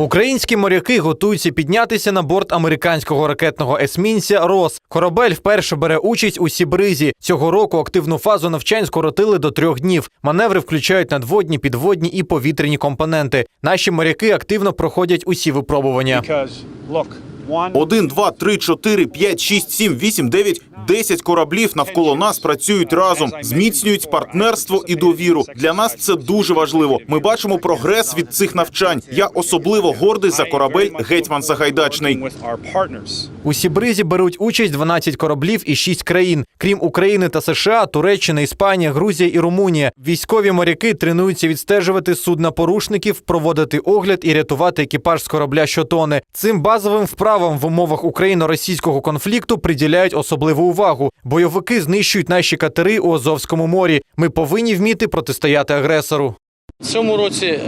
Українські моряки готуються піднятися на борт американського ракетного есмінця Рос. Корабель вперше бере участь у Сібризі. Цього року активну фазу навчань скоротили до трьох днів. Маневри включають надводні, підводні і повітряні компоненти. Наші моряки активно проходять усі випробування. Because look, one, 1, 2, 3, 4, 5, 6, 7, 8, 9, 10 кораблів навколо нас працюють разом, зміцнюють партнерство і довіру. Для нас це дуже важливо. Ми бачимо прогрес від цих навчань. Я особливо гордий за корабель Гетьман Сагайдачний. У Сібризі беруть участь 12 кораблів і 6 країн. Крім України та США, Туреччина, Іспанія, Грузія і Румунія. Військові моряки тренуються відстежувати судна порушників, проводити огляд і рятувати екіпаж з корабля, що тоне. Цим базовим вправам в умовах україно-російського конфлікту приділяють особливу увагу. Бойовики знищують наші катери у Азовському морі. Ми повинні вміти протистояти агресору. В цьому році е,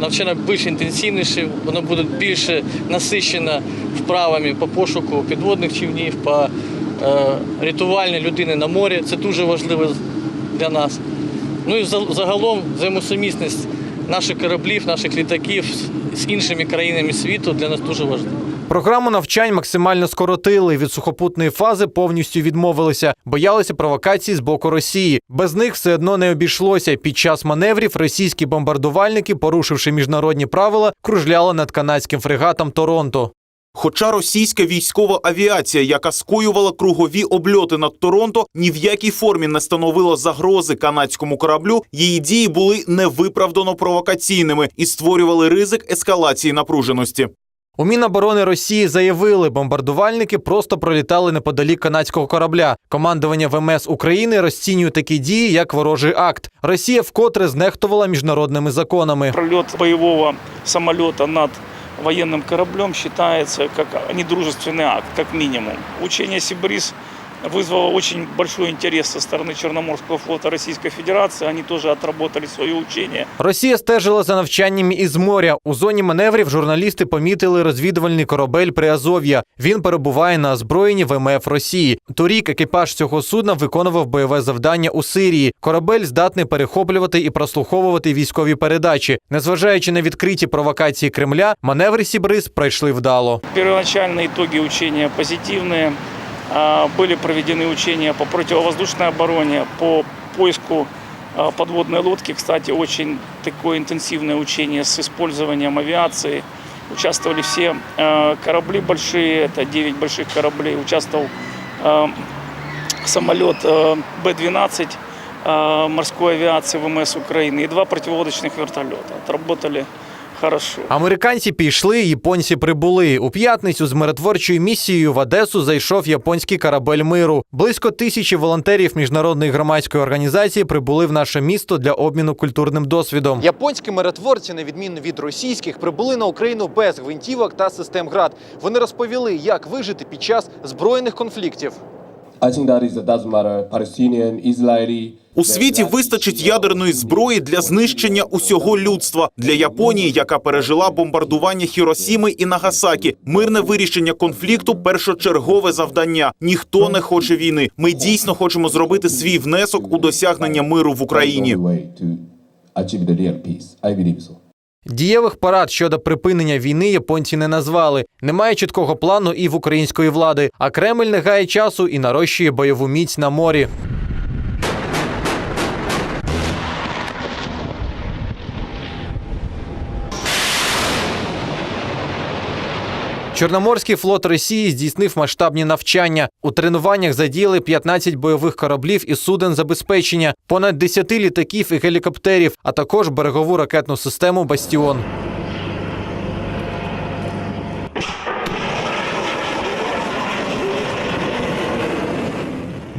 навчання більш інтенсивніше, воно буде більше насичено вправами по пошуку підводних човнів, по е, рятувальній людини на морі. Це дуже важливо для нас. Ну і за- загалом взаємосумісність наших кораблів, наших літаків з іншими країнами світу для нас дуже важлива. Програму навчань максимально скоротили. Від сухопутної фази повністю відмовилися, боялися провокацій з боку Росії. Без них все одно не обійшлося. Під час маневрів російські бомбардувальники, порушивши міжнародні правила, кружляли над канадським фрегатом Торонто. Хоча російська військова авіація, яка скоювала кругові обльоти над Торонто, ні в якій формі не становила загрози канадському кораблю, її дії були невиправдано провокаційними і створювали ризик ескалації напруженості. У Міноборони Росії заявили, бомбардувальники просто пролітали неподалік канадського корабля. Командування ВМС України розцінює такі дії як ворожий акт. Росія вкотре знехтувала міжнародними законами. Прольот бойового самоліта над воєнним кораблем вважається как недружественний акт, як мінімум. Учення «Сибриз» вызвало очень большой интерес со стороны Черноморского флота Российской Федерации. Они тоже отработали свое учение. Росія стежила за навчаннями із моря. У зоні маневрів журналісти помітили розвідувальний корабель Приазов'я. Він перебуває на озброєнні ВМФ Росії. Торік екіпаж цього судна виконував бойове завдання у Сирії. Корабель здатний перехоплювати і прослуховувати військові передачі. Незважаючи на відкриті провокації Кремля, маневри Сібриз пройшли вдало. Первоначальные итоги учения позитивные. А, Были проведены учения по противовоздушной обороне, по поиску а, подводной лодки. Кстати, очень такое интенсивное учение с использованием авиации. Участвовали все а, корабли большие, это 9 больших кораблей. Участвовал а, самолет а, Б-12 а, морской авиации ВМС Украины и два противолодочных вертолета. Отработали хорошо. Американці пішли, японці прибули. У п'ятницю з миротворчою місією в Одесу зайшов японський корабель миру. Близько тисячі волонтерів міжнародної громадської організації прибули в наше місто для обміну культурним досвідом. Японські миротворці, на відміну від російських, прибули на Україну без гвинтівок та систем град. Вони розповіли, як вижити під час збройних конфліктів. У світі вистачить ядерної зброї для знищення усього людства для Японії, яка пережила бомбардування Хіросіми і Нагасакі. Мирне вирішення конфлікту першочергове завдання. Ніхто не хоче війни. Ми дійсно хочемо зробити свій внесок у досягнення миру в Україні. Дієвих парад щодо припинення війни японці не назвали. Немає чіткого плану і в української влади. А Кремль не гає часу і нарощує бойову міць на морі. Чорноморський флот Росії здійснив масштабні навчання. У тренуваннях задіяли 15 бойових кораблів і суден забезпечення, понад 10 літаків і гелікоптерів, а також берегову ракетну систему Бастіон.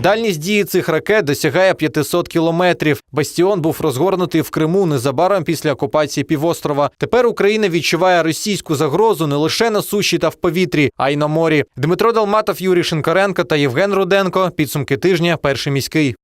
Дальність дії цих ракет досягає 500 кілометрів. Бастіон був розгорнутий в Криму незабаром після окупації півострова. Тепер Україна відчуває російську загрозу не лише на суші та в повітрі, а й на морі. Дмитро Далматов, Юрій Шинкаренко та Євген Руденко. Підсумки тижня. Перший міський.